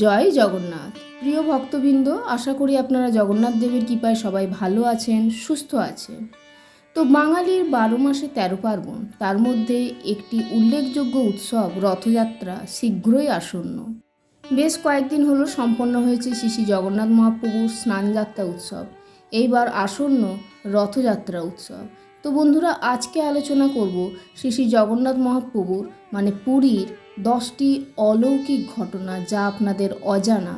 জয় জগন্নাথ। প্রিয় ভক্তবৃন্দ, আশা করি আপনারা জগন্নাথ দেবের কৃপায় সবাই ভালো আছেন, সুস্থ আছেন। তো বাঙালির বারো মাসে তেরো পার্বণ, তার মধ্যে একটি উল্লেখযোগ্য উৎসব রথযাত্রা শীঘ্রই আসন্ন। বেশ কয়েকদিন হলো সম্পন্ন হয়েছে শ্রী শ্রী জগন্নাথ মহাপ্রভুর স্নানযাত্রা উৎসব। এইবার আসন্ন রথযাত্রা উৎসব। তো বন্ধুরা, আজকে আলোচনা করব শ্রী শ্রী জগন্নাথ মহাপ্রভুর মানে পুরীর দশটি অলৌকিক ঘটনা যা আপনাদের অজানা।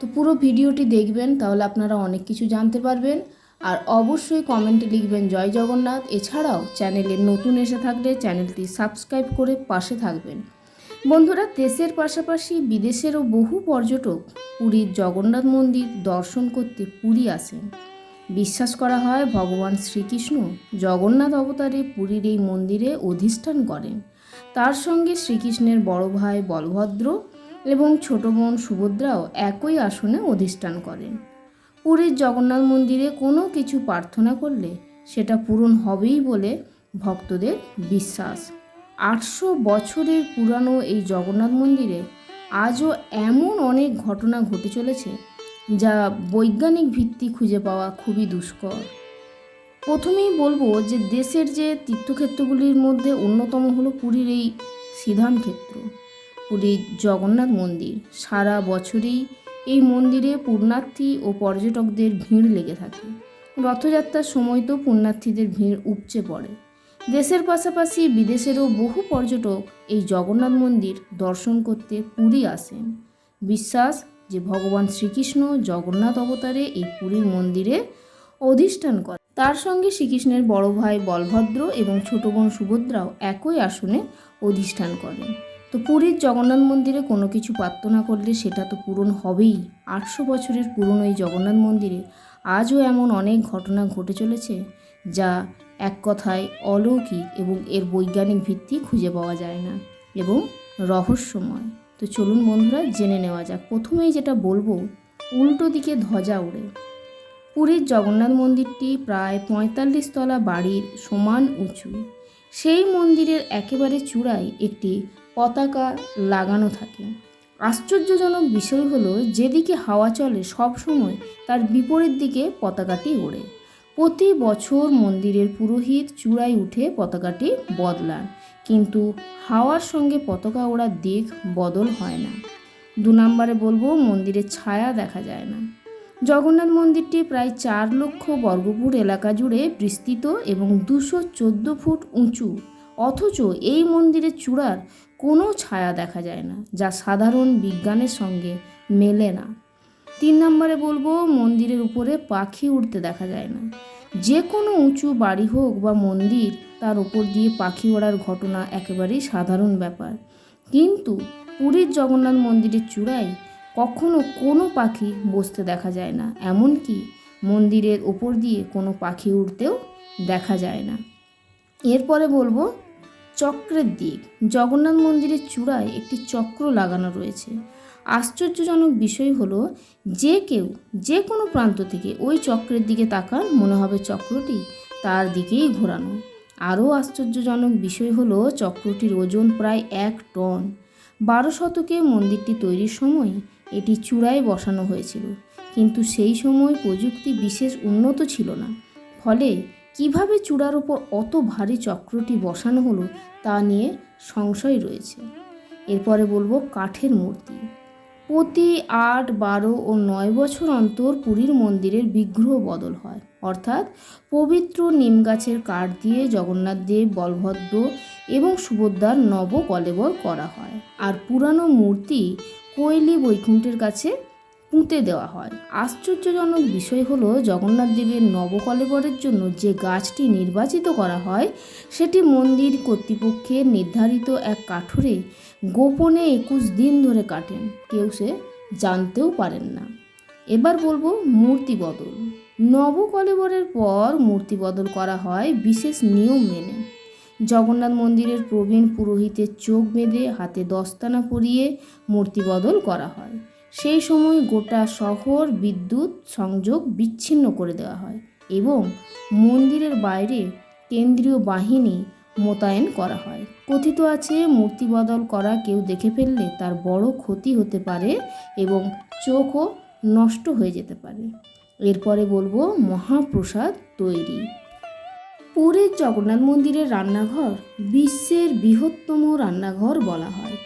তো পুরো ভিডিওটি দেখবেন, তাহলে আপনারা অনেক কিছু জানতে পারবেন। আর অবশ্যই কমেন্টে লিখবেন, জয় জগন্নাথ। এছাড়াও চ্যানেলে নতুন এসে থাকলে চ্যানেলটি সাবস্ক্রাইব করে পাশে থাকবেন। বন্ধুরা, দেশের পাশাপাশি বিদেশেরও বহু পর্যটক পুরীর জগন্নাথ মন্দির দর্শন করতে পুরী আসেন। বিশ্বাস করা হয় ভগবান শ্রীকৃষ্ণ জগন্নাথ অবতারে পুরীর এই মন্দিরে অধিষ্ঠান করেন। তার সঙ্গে শ্রীকৃষ্ণের বড় ভাই বলভদ্র এবং ছোট বোন সুভদ্রাও একই আসনে অধিষ্ঠান করেন। পুরীর জগন্নাথ মন্দিরে কোনো কিছু প্রার্থনা করলে সেটা পূরণ হবেই বলে ভক্তদের বিশ্বাস। আটশো বছরের পুরানো এই জগন্নাথ মন্দিরে আজও এমন অনেক ঘটনা ঘটে চলেছে যা বৈজ্ঞানিক ভিত্তি খুঁজে পাওয়া খুবই দুষ্কর। প্রথমেই বলব যে দেশের যে তীর্থক্ষেত্রগুলির মধ্যে অন্যতম হলো পুরীর এই সিধাম ক্ষেত্র পুরীর জগন্নাথ মন্দির। সারা বছরই এই মন্দিরে পুণ্যার্থী ও পর্যটকদের ভিড় লেগে থাকে। রথযাত্রার সময় তো পুণ্যার্থীদের ভিড় উপচে পড়ে। দেশের পাশাপাশি বিদেশেরও বহু পর্যটক এই জগন্নাথ মন্দির দর্শন করতে পুরী আসেন। বিশ্বাস যে ভগবান শ্রীকৃষ্ণ জগন্নাথ অবতারে এই পুরীর মন্দিরে অধিষ্ঠান করে তার সঙ্গে শ্রীকৃষ্ণের বড় ভাই বলভদ্র এবং ছোট বোন সুভদ্রাও একই আসনে অধিষ্ঠান করেন। তো পুরীর জগন্নাথ মন্দিরে কোনো কিছু প্রার্থনা করলে সেটা তো পূরণ হবেই। আটশো বছরের পুরনো এই জগন্নাথ মন্দিরে আজও এমন অনেক ঘটনা ঘটে চলেছে যা এক কথায় অলৌকিক এবং এর বৈজ্ঞানিক ভিত্তি খুঁজে পাওয়া যায় না এবং রহস্যময়। তো চলুন বন্ধুরা, জেনে নেওয়া যাক। প্রথমেই যেটা বলব, উল্টো দিকে ধ্বজা উড়ে পুরীর জগন্নাথ মন্দিরটি প্রায় পঁয়তাল্লিশ তলা বাড়ির সমান উঁচু। সেই মন্দিরের একেবারে চূড়ায় একটি পতাকা লাগানো থাকে। আশ্চর্যজনক বিষয় হলো, যেদিকে হাওয়া চলে, সব সময় তার বিপরীত দিকে পতাকাটি ওড়ে। প্রতি বছর মন্দিরের পুরোহিত চূড়ায় উঠে পতাকাটি বদলান। কিন্তু হাওয়ার সঙ্গে পতাকা ওড়ার দিক বদল হয় না। দু নম্বরে বলব, মন্দিরের ছায়া দেখা যায় না। জগন্নাথ মন্দিরটি প্রায় চার লক্ষ বর্গফুট এলাকা জুড়ে বিস্তৃত এবং দুশো চোদ্দ ফুট উঁচু। অথচ এই মন্দিরের চূড়ার কোনো ছায়া দেখা যায় না, যা সাধারণ বিজ্ঞানের সঙ্গে মেলে না। তিন নম্বরে বলব, মন্দিরের উপরে পাখি উঠতে দেখা যায় না। যে কোনো উঁচু বাড়ি হোক বা মন্দির তার ওপর দিয়ে পাখি ওড়ার ঘটনা একেবারেই সাধারণ ব্যাপার। কিন্তু পুরীর জগন্নাথ মন্দিরের চূড়ায় কখনো কোনো পাখি বসতে দেখা যায় না, এমনকি মন্দিরের ওপর দিয়ে কোনো পাখি উড়তেও দেখা যায় না। এরপরে বলব, চক্রের দিক। জগন্নাথ মন্দিরের চূড়ায় একটি চক্র লাগানো রয়েছে। আশ্চর্যজনক বিষয় হলো, যে কেউ যে কোনো প্রান্ত থেকে ওই চক্রের দিকে তাকান, মনে হবে চক্রটি তার দিকেই ঘোরানো। আরও আশ্চর্যজনক বিষয় হলো চক্রটির ওজন প্রায় এক টন। বারো শতকে মন্দিরটি তৈরির সময় এটি চূড়ায় বসানো হয়েছিল। কিন্তু সেই সময় প্রযুক্তি বিশেষ উন্নত ছিল না। ফলে কীভাবে চূড়ার ওপর অত ভারী চক্রটি বসানো হলো তা নিয়ে সংশয় রয়েছে। এরপরে বলব কাঠের মূর্তি। প্রতি আট, বারো ও নয় বছর অন্তর পুরীর মন্দিরের বিগ্রহ বদল হয়। অর্থাৎ পবিত্র নিম গাছের কাঠ দিয়ে জগন্নাথ দেব, বলভদ্র এবং সুভদ্রার নব কলেবর করা হয়। আর পুরানো মূর্তি কৈলি বৈকুণ্ঠের কাছে পুঁতে দেওয়া হয়। আশ্চর্যজনক বিষয় হলো, জগন্নাথ দেবের নবকলেবরের জন্য যে গাছটি নির্বাচিত করা হয়, সেটি মন্দির কর্তৃপক্ষের নির্ধারিত এক কাঠুরে গোপনে একুশ দিন ধরে কাটেন। কেউ সে জানতেও পারেন না। এবার বলব মূর্তি বদল। নবকলেবরের পর মূর্তি বদল করা হয় বিশেষ নিয়ম মেনে। জগন্নাথ মন্দিরের প্রবীণ পুরোহিতের চোখ বেঁধে হাতে দস্তানা পরিয়ে মূর্তি বদল করা হয়। সেই সময় গোটা শহর বিদ্যুৎ সংযোগ বিচ্ছিন্ন করে দেওয়া হয় এবং মন্দিরের বাইরে কেন্দ্রীয় বাহিনী মোতায়েন করা হয়। কথিত আছে, মূর্তি বদল করা কেউ দেখে ফেললে তার বড় ক্ষতি হতে পারে এবং চোখও নষ্ট হয়ে যেতে পারে। এরপরে বলব, মহাপ্রসাদ তৈরি। পুরীর জগন্নাথ মন্দিরের রান্নাঘর বিশ্বের বৃহত্তম রান্নাঘর বলা হয়।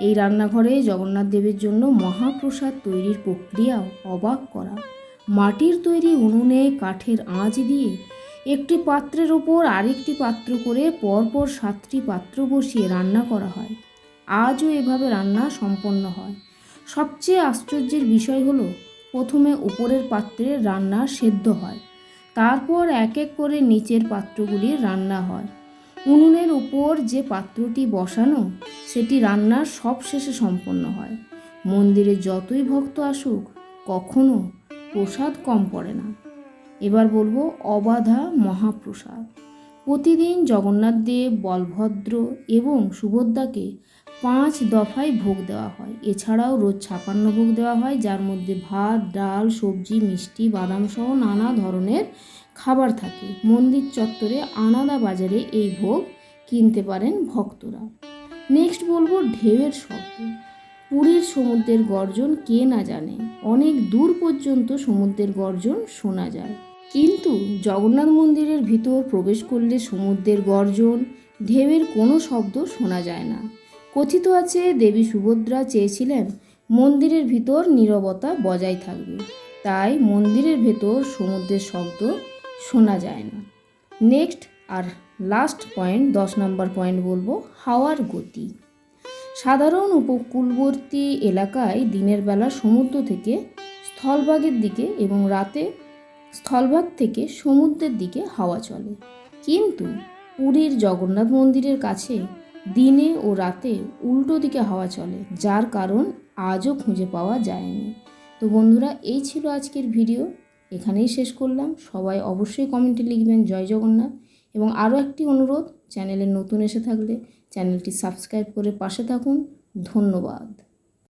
এই রান্নাঘরে জগন্নাথ দেবের জন্য মহাপ্রসাদ তৈরির প্রক্রিয়াও অবাক করা। মাটির তৈরি উনুনে কাঠের আঁচ দিয়ে একটি পাত্রের ওপর আরেকটি পাত্র করে পরপর সাতটি পাত্র বসিয়ে রান্না করা হয়। আজও এভাবে রান্না সম্পন্ন হয়। সবচেয়ে আশ্চর্যের বিষয় হলো, প্রথমে উপরের পাত্রে রান্না সেদ্ধ হয়, তারপর এক এক করে নিচের পাত্রগুলি রান্না হয়। উনুনের উপর যে পাত্রটি বসানো সেটি রান্নার সব শেষে সম্পন্ন হয়। মন্দিরে যতই ভক্ত আসুক, কখনো প্রসাদ কম পড়ে না। এবার বলব অবাধা মহাপ্রসাদ। প্রতিদিন জগন্নাথ দেব, বলভদ্র এবং সুভদ্রাকে পাঁচ দফায় ভোগ দেওয়া হয়। এছাড়াও রোজ ছাপান্ন ভোগ দেওয়া হয়, যার মধ্যে ভাত, ডাল, সবজি, মিষ্টি, বাদাম সহ নানা ধরনের খাবার থাকে। মন্দির চত্বরে আনাদা বাজারে এই ভোগ কিনতে পারেন ভক্তরা। নেক্সট বলব ঢেউয়ের শব্দ। পুরীর সমুদ্রের গর্জন কে না জানে? অনেক দূর পর্যন্ত সমুদ্রের গর্জন শোনা যায়। কিন্তু জগন্নাথ মন্দিরের ভিতর প্রবেশ করলে সমুদ্রের গর্জন, ঢেউয়ের কোনো শব্দ শোনা যায় না। কথিত আছে, দেবী সুভদ্রা চেয়েছিলেন মন্দিরের ভিতর নীরবতা বজায় থাকবে। তাই মন্দিরের ভেতর সমুদ্রের শব্দ শোনা যায় না। নেক্সট আর লাস্ট পয়েন্ট দশ নম্বর পয়েন্ট বলব, হাওয়ার গতি। সাধারণ উপকূলবর্তী এলাকায় দিনের বেলা সমুদ্র থেকে স্থলভাগের দিকে এবং রাতে স্থলভাগ থেকে সমুদ্রের দিকে হাওয়া চলে। কিন্তু পুরীর জগন্নাথ মন্দিরের কাছে দিনে ও রাতে উল্টো দিকে হাওয়া চলে, যার কারণ আজও খুঁজে পাওয়া যায়নি। তো বন্ধুরা, এই ছিল আজকের ভিডিও। এখানেই শেষ করলাম। সবাই অবশ্যই কমেন্টে লিখবেন, জয় জগন্নাথ। এবং আরও একটি অনুরোধ চ্যানেলে নতুন এসে থাকলে চ্যানেলটি সাবস্ক্রাইব করে পাশে থাকুন। ধন্যবাদ।